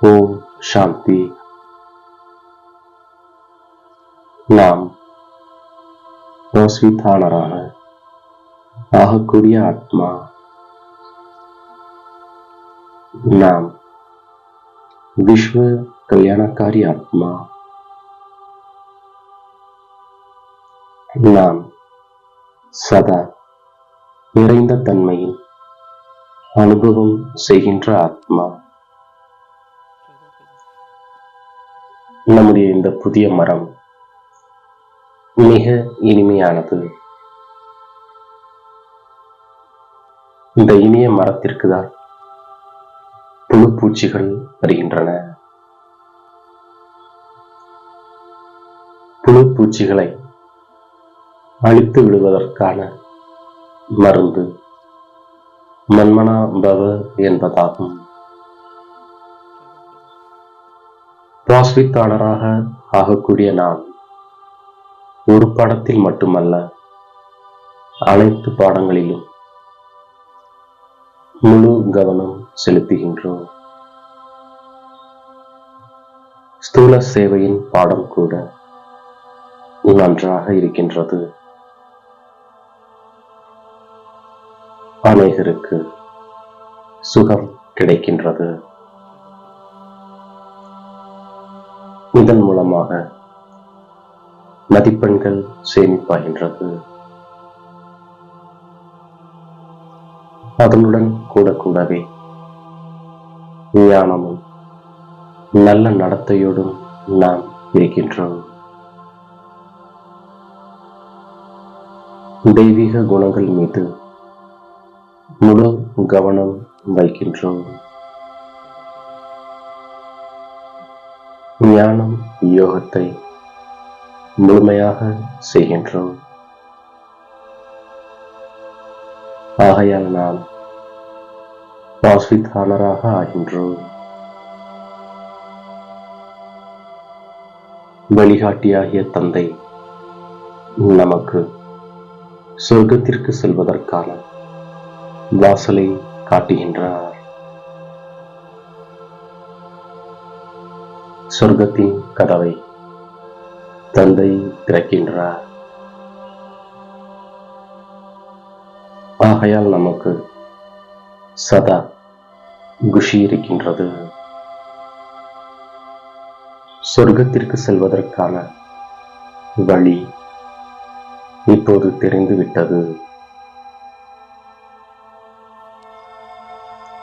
ஓம் சாந்தி நாம் ஓஸ்விதானராக ஆகக்கூடிய ஆத்மா நாம் விஸ்வ கல்யாணக்காரி ஆத்மா நாம் சதா நிறைந்த தன்மையில் அனுபவம் செய்கின்ற ஆத்மா நம்முடைய இந்த புதிய மரம் மிக இனிமையானது. இந்த இனிய மரத்திற்கு தான் புழு பூச்சிகள் வருகின்றன. புழு பூச்சிகளை அழித்து விடுவதற்கான மருந்து மன்மனா பவ என்பதாகும். பாஸ்வித்தாளராக ஆகக்கூடிய நாம் ஒரு பாடத்தில் மட்டுமல்ல அனைத்து பாடங்களிலும் முழு கவனம் செலுத்துகின்றோம். ஸ்தூல சேவையின் பாடம் கூட நன்றாக இருக்கின்றது. அநேகருக்கு சுகம் கிடைக்கின்றது. இதன் மூலமாக மதிப்பெண்கள் சேமிப்பாகின்றது. அதனுடன் கூட கூடவே ஞானமும் நல்ல நடத்தையோடும் நாம் இருக்கின்றோம். தெய்வீக குணங்கள் மீது முழு கவனம் வைக்கின்றோம் தியானம் யோகத்தை முழுமையாக செய்கின்றோம். ஆகையால் நாம் பாஸ்வித்தானராக ஆகின்றோம். வழிகாட்டியாகிய தந்தை நமக்கு சொர்க்கத்திற்கு செல்வதற்கான வாசலை காட்டுகின்றார். சொர்க்கத்தின் கதவை தந்தை திறக்கின்றார். ஆகையால் நமக்கு சதா குஷி இருக்கின்றது. சொர்க்கத்திற்கு செல்வதற்கான வழி இப்போது தெரிந்துவிட்டது.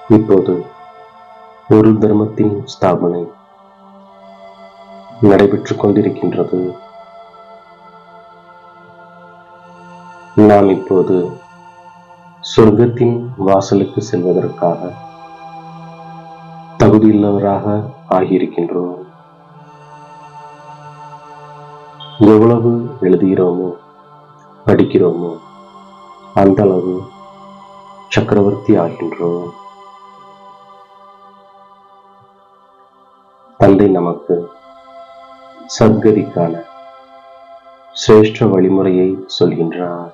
இப்போது ஒரு தர்மத்தின் ஸ்தாபனை நடைபெற்றுக் கொண்டிருக்கின்றது நாம் இப்போது சொர்க்கத்தின் வாசலுக்கு செல்வதற்காக தகுதியுள்ளவராக ஆகியிருக்கின்றோம். எவ்வளவு எழுதுகிறோமோ படிக்கிறோமோ அந்த அளவு சக்கரவர்த்தி ஆகின்றோம். தந்தை நமக்கு சத்கதிக்கான சிரேஷ்ட வழிமுறையை சொல்கின்றார்.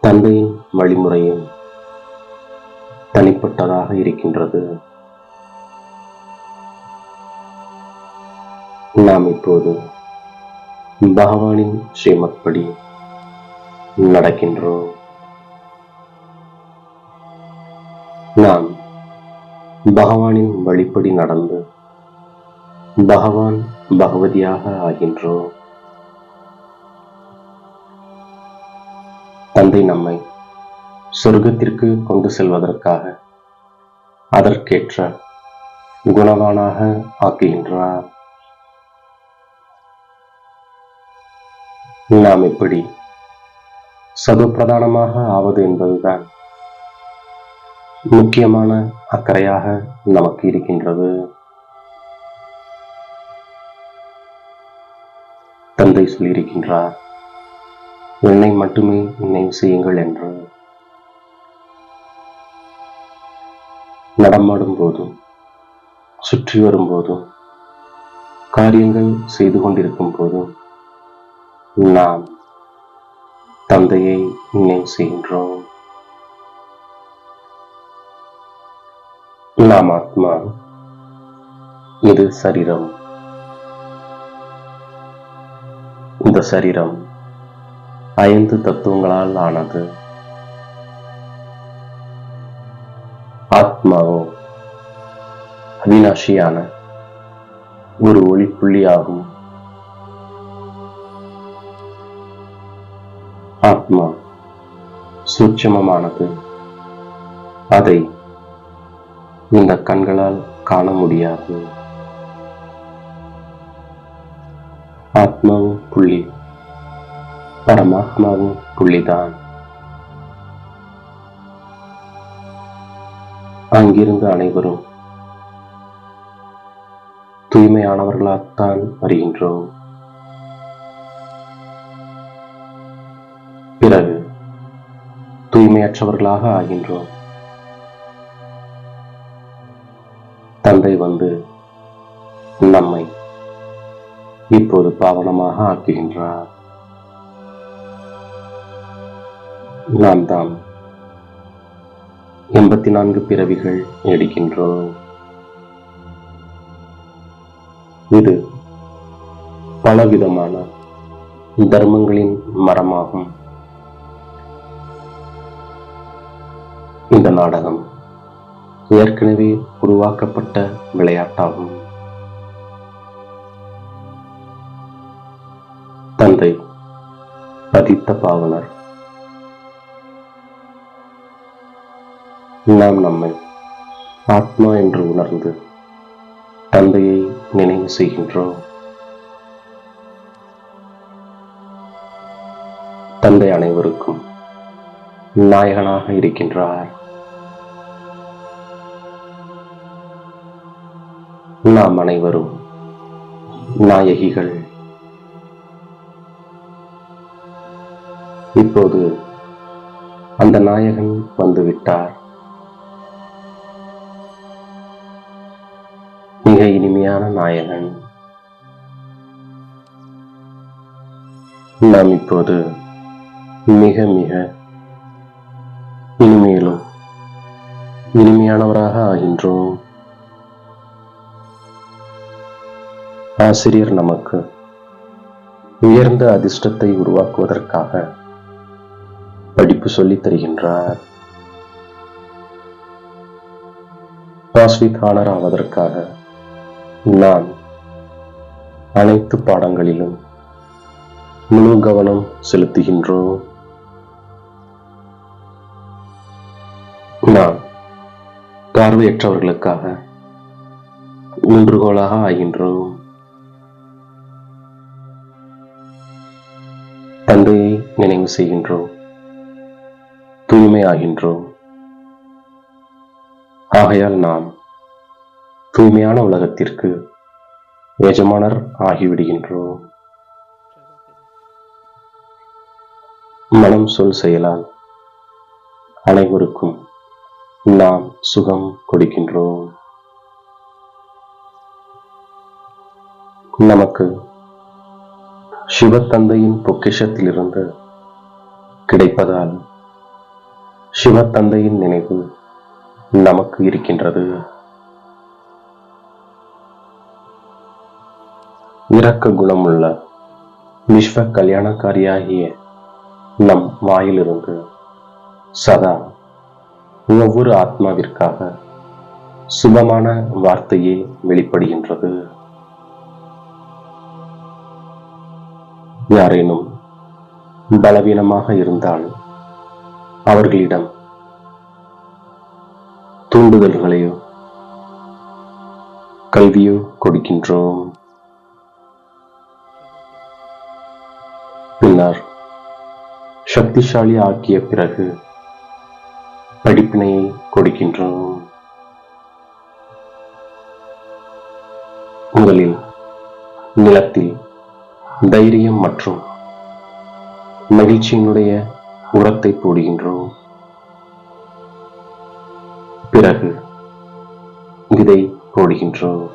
தந்தையின் வழிமுறையும் தனிப்பட்டதாக இருக்கின்றது. நாம் இப்போது பகவானின் ஸ்ரீமத்படி நடக்கின்றோம். நாம் பகவானின் வழிப்படி நடந்து பகவான் பகவதியாக ஆகின்றோம் தந்தை நம்மை சொர்க்கத்திற்கு கொண்டு செல்வதற்காக அதற்கேற்ற குணவானாக ஆக்குகின்றார். நாம் எப்படி சதுப்பிரதானமாக ஆவது என்பதுதான் முக்கியமான அக்கறையாக நமக்கு இருக்கின்றது. தந்தை சொல்லியிருக்கின்றார் என்னை மட்டுமே நினைவு செய்யுங்கள் என்று. நடமாடும் போதும் சுற்றி வரும்போதும் காரியங்கள் செய்து கொண்டிருக்கும் போதும் நாம் தந்தையை நினைவு செய்கின்றோம். நாம் ஆத்மா. இது சரீரம். இந்த சரீரம் ஐந்து தத்துவங்களால் ஆனது. ஆத்மாவோ அவினாஷியான ஒரு ஒளிப்புள்ளியாகும் ஆத்மா சூட்சமமானது. அதை இந்த கண்களால் காண முடியாது. ஆத்மாவும் புள்ளி பரமாத்மாவும் புள்ளிதான். அங்கிருந்து அனைவரும் தூய்மையானவர்களாகத்தான் வருகின்றோம். பிறகு தூய்மையற்றவர்களாக ஆகின்றோம். தந்தை வந்து நம்மை இப்போது பாவனமாக ஆக்குகின்றார். நாம் தான் எண்பத்தி நான்கு பிறவிகள் எடுக்கின்றோம். இது பலவிதமான தர்மங்களின் மரமாகும். இந்த நாடகம் ஏற்கனவே உருவாக்கப்பட்ட விளையாட்டாகும். தந்தை பதித்த பாவனர். நாம் நம்மை ஆத்மா என்று உணர்ந்து தந்தையை நினைவு செய்கின்றோம். தந்தை அனைவருக்கும் நாயகனாக இருக்கின்றார். நாம் அனைவரும் நாயகிகள். இப்போது அந்த நாயகன் வந்துவிட்டார். மிக இனிமையான நாயகன். நாம் இப்போது மிக மிக இனிமேலும் இனிமையானவராக ஆகின்றோம். ஆசிரியர் நமக்கு உயர்ந்த அதிர்ஷ்டத்தை உருவாக்குவதற்காக படிப்பு சொல்லித் தருகின்றார். பாஸ்வித் ஆவதற்காக நான் அனைத்து பாடங்களிலும் முழு கவனம் செலுத்துகின்றோம். நான் பார்வையற்றவர்களுக்காக ஊன்றுகோலாக ஆகின்றோம். தந்தையை நினைவு செய்கின்றோம். தூய்மை ஆகின்றோம் ஆகையால் நாம் தூய்மையான உலகத்திற்கு எஜமானர் ஆகிவிடுகின்றோம். மனம் சொல் செயலால் அனைவருக்கும் நாம் சுகம் கொடுக்கின்றோம். நமக்கு சிவத்தந்தையின் பொக்கிஷத்திலிருந்து கிடைப்பதால் சிவத்தந்தையின் நினைவு நமக்கு இருக்கின்றது. இரக்க குணமுள்ள விஸ்வ கல்யாணக்காரியாகிய நம் வாயிலிருந்து சதா ஒவ்வொரு ஆத்மாவிற்காக சுபமான வார்த்தையே வெளிப்படுகின்றது. யாரேனும் பலவீனமாக இருந்தால் அவர்களிடம் தூண்டுதல்களையோ கல்வியோ கொடுக்கின்றோம். பின்னர் சக்திசாலி ஆக்கிய பிறகு படிப்பினையை கொடுக்கின்றோம். முதலில் நிலத்தில் தைரியம் மற்றும் மகிழ்ச்சியினுடைய உரத்தை போடுகின்றோம். பிறகு விதை போடுகின்றோம்.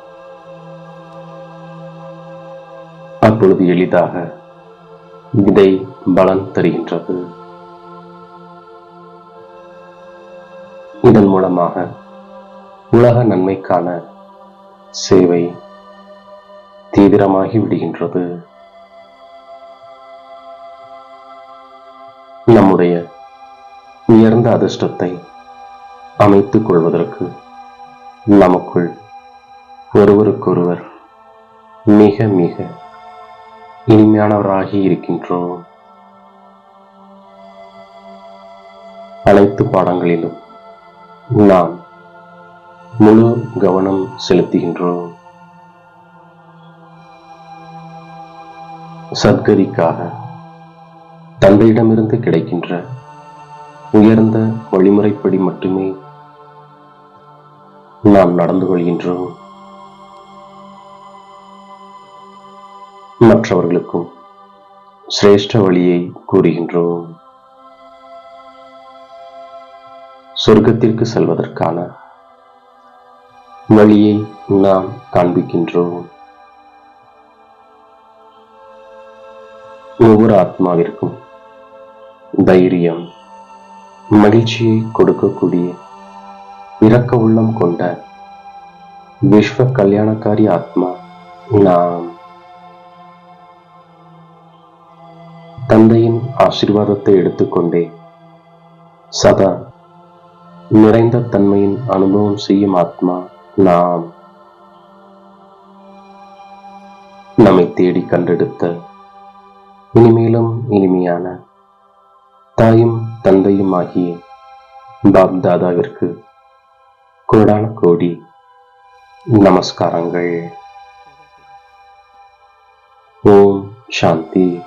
அப்பொழுது எளிதாக விதை பலன் தருகின்றது. இதன் மூலமாக உலக நன்மைக்கான சேவை தீவிரமாகி விடுகின்றது. நம்முடைய உயர்ந்த அதிர்ஷ்டத்தை அமைத்துக் கொள்வதற்கு நமக்குள் ஒருவருக்கொருவர் மிக மிக இனிமையானவராகி இருக்கின்றோம். அனைத்து பாடங்களிலும் நாம் முழு கவனம் செலுத்துகின்றோம். சத்கதிக்காக தந்தையிடமிருந்து கிடைக்கின்ற உயர்ந்த வழிமுறைப்படி மட்டுமே நாம் நடந்து கொள்கின்றோம். மற்றவர்களுக்கும் சிரேஷ்ட வழியை கூறுகின்றோம். சொர்க்கத்திற்கு செல்வதற்கான வழியை நாம் காண்பிக்கின்றோம். ஒவ்வொரு ஆத்மாவிற்கும் தைரியம் மகிழ்ச்சியை கொடுக்கக்கூடிய இரக்க உள்ளம் கொண்ட விஸ்வ கல்யாணக்காரி ஆத்மா நாம். தந்தையின் ஆசீர்வாதத்தை எடுத்துக்கொண்டே சதா நிறைந்த தன்மையின் அனுபவம் செய்யும் ஆத்மா நாம். நம்மை தேடி கண்டெடுத்த இனிமேலும் இனிமையான தாயும் தந்தையும் ஆகிய பாப் தாதாவிற்கு கோடான கோடி நமஸ்காரங்கள். ஓம் சாந்தி.